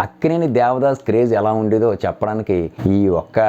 Akkineni Devdas craze ఎలా ఉండేదో చెప్పడానికి ఈ ఒక్క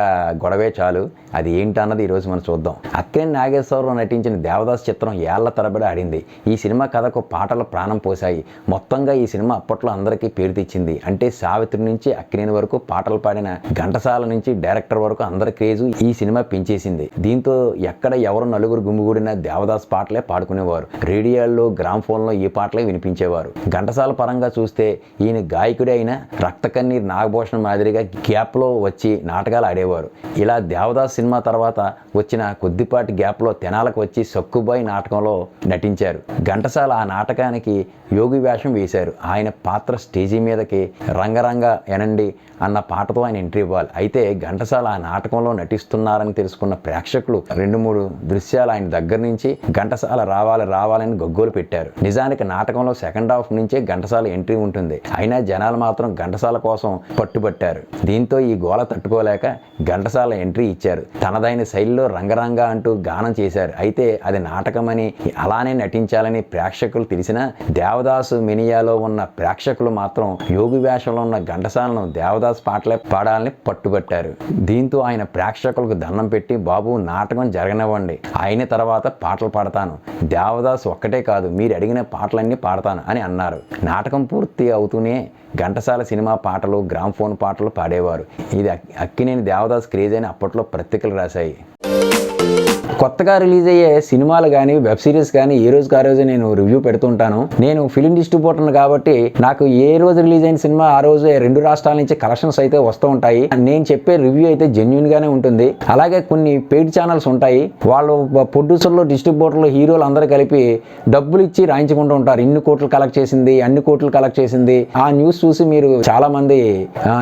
గొడవే చాలు. అది ఏంటన్నది ఈరోజు మనం చూద్దాం. అక్కినేని నాగేశ్వరరావు నటించిన దేవదాస్ చిత్రం ఏళ్ళ తరబడి ఆడింది. ఈ సినిమా కథకు పాటలు ప్రాణం పోశాయి. మొత్తంగా ఈ సినిమా అప్పట్లో అందరికీ పేరు తెచ్చింది. అంటే సావిత్రి నుంచి అక్కినేని వరకు పాటలు పాడిన ఘంటసాల నుంచి డైరెక్టర్ వరకు అందరి క్రేజు ఈ సినిమా పెంచేసింది. దీంతో ఎక్కడ ఎవరు నలుగురు గుమ్మిగూడిన దేవదాస్ పాటలే పాడుకునేవారు. రేడియోల్లో గ్రామ్ ఫోన్లో ఈ పాటలే వినిపించేవారు. ఘంటసాల పరంగా చూస్తే ఈయన గాయకుడే అయినా రక్తకన్నీర్ నాగభూషణ్ మాదిరిగా గ్యాప్లో వచ్చి నాటకాలు ఆడేవారు. ఇలా దేవదాస్ సినిమా తర్వాత వచ్చిన కొద్దిపాటి గ్యాప్లో తెనాలకు వచ్చి సక్కుబాయి నాటకంలో నటించారు. ఘంటసాల ఆ నాటకానికి యోగి వేషం వేశారు. ఆయన పాత్ర స్టేజీ మీదకి రంగరంగ ఎనండి అన్న పాటతో ఆయన ఎంట్రీ ఇవ్వాలి. అయితే ఘంటసాల ఆ నాటకంలో నటిస్తున్నారని తెలుసుకున్న ప్రేక్షకులు రెండు మూడు దృశ్యాలు ఆయన దగ్గర నుంచి ఘంటసాల రావాలి రావాలని గగ్గోలు పెట్టారు. నిజానికి నాటకంలో సెకండ్ హాఫ్ నుంచే ఘంటసాల ఎంట్రీ ఉంటుంది. అయినా జనాలు మాత్రం ఘంటసాల కోసం పట్టుబట్టారు. దీంతో ఈ గోళ తట్టుకోలేక ఘంటసాల ఎంట్రీ ఇచ్చారు. తనదైన శైలిలో రంగరంగ అంటూ గానం చేశారు. అయితే అది నాటకమని అలానే నటించాలని ప్రేక్షకులు తెలిసిన దేవదాసు మినియాలో ఉన్న ప్రేక్షకులు మాత్రం యోగి వేషంలో ఉన్న ఘంటసాలను దేవదాస్ పాటలే పాడాలని పట్టుబట్టారు. దీంతో ఆయన ప్రేక్షకులకు దండం పెట్టి బాబు నాటకం జరగనివ్వండి. అయిన తర్వాత పాటలు పాడతాను. దేవదాస్ ఒక్కటే కాదు మీరు అడిగిన పాటలన్నీ పాడతాను అని అన్నారు. నాటకం పూర్తి అవుతూనే ఘంటసాల సినిమా పాటలు గ్రామ్ ఫోన్ పాటలు పాడేవారు. ఇది అక్కినేని దేవదాస్ క్రేజ్ అని అప్పట్లో పత్రికలు రాశాయి. కొత్తగా రిలీజ్ అయ్యే సినిమాలు కానీ వెబ్ సిరీస్ కానీ ఏ రోజుకి ఆ రోజు నేను రివ్యూ పెడుతుంటాను. నేను ఫిలిం డిస్ట్రిబ్యూటర్ కాబట్టి నాకు ఏ రోజు రిలీజ్ అయిన సినిమా ఆ రోజు రెండు రాష్ట్రాల నుంచి కలెక్షన్స్ అయితే వస్తూ ఉంటాయి. నేను చెప్పే రివ్యూ అయితే జెన్యున్ గానే ఉంటుంది. అలాగే కొన్ని పెయిడ్ ఛానల్స్ ఉంటాయి. వాళ్ళు ప్రొడ్యూసర్లు డిస్ట్రిబ్యూటర్లు హీరోలు అందరూ కలిపి డబ్బులు ఇచ్చి రాయించుకుంటూ ఉంటారు. ఇన్ని కోట్లు కలెక్ట్ చేసింది అన్ని కోట్లు కలెక్ట్ చేసింది. ఆ న్యూస్ చూసి మీరు చాలా మంది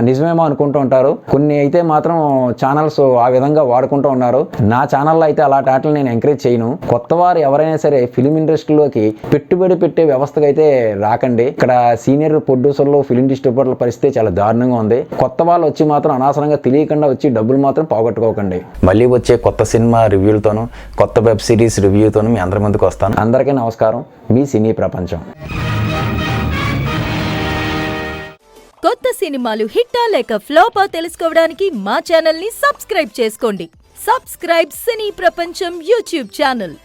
నిజమేమో అనుకుంటూ ఉంటారు. కొన్ని అయితే మాత్రం ఛానల్స్ ఆ విధంగా వాడుకుంటూ ఉన్నారు. నా ఛానల్లో అయితే అలా అలాంటి ఆటలు నేను ఎంకరేజ్ చేయను. కొత్త వారు ఎవరైనా సరే ఫిలిం ఇండస్ట్రీలోకి పెట్టుబడి పెట్టే వ్యవస్థకు అయితే రాకండి. ఇక్కడ సీనియర్ ప్రొడ్యూసర్లు ఫిలిం డిస్ట్రిబ్యూటర్ల పరిస్థితి చాలా దారుణంగా ఉంది. కొత్త వాళ్ళు వచ్చి మాత్రం అనవసరంగా తెలియకుండా వచ్చి డబ్బులు మాత్రం పోగొట్టుకోకండి. మళ్ళీ వచ్చే కొత్త సినిమా రివ్యూలతోనూ కొత్త వెబ్ సిరీస్ రివ్యూతోనూ మీ అందరి ముందుకు వస్తాను. అందరికీ నమస్కారం. మీ సినీ ప్రపంచం. కొత్త సినిమాలు హిట్టా లేక ఫ్లోపా తెలుసుకోవడానికి మా ఛానల్ని సబ్స్క్రైబ్ చేసుకోండి. సబ్స్క్రైబ్ సినీ ప్రపంచం యూట్యూబ్ ఛానల్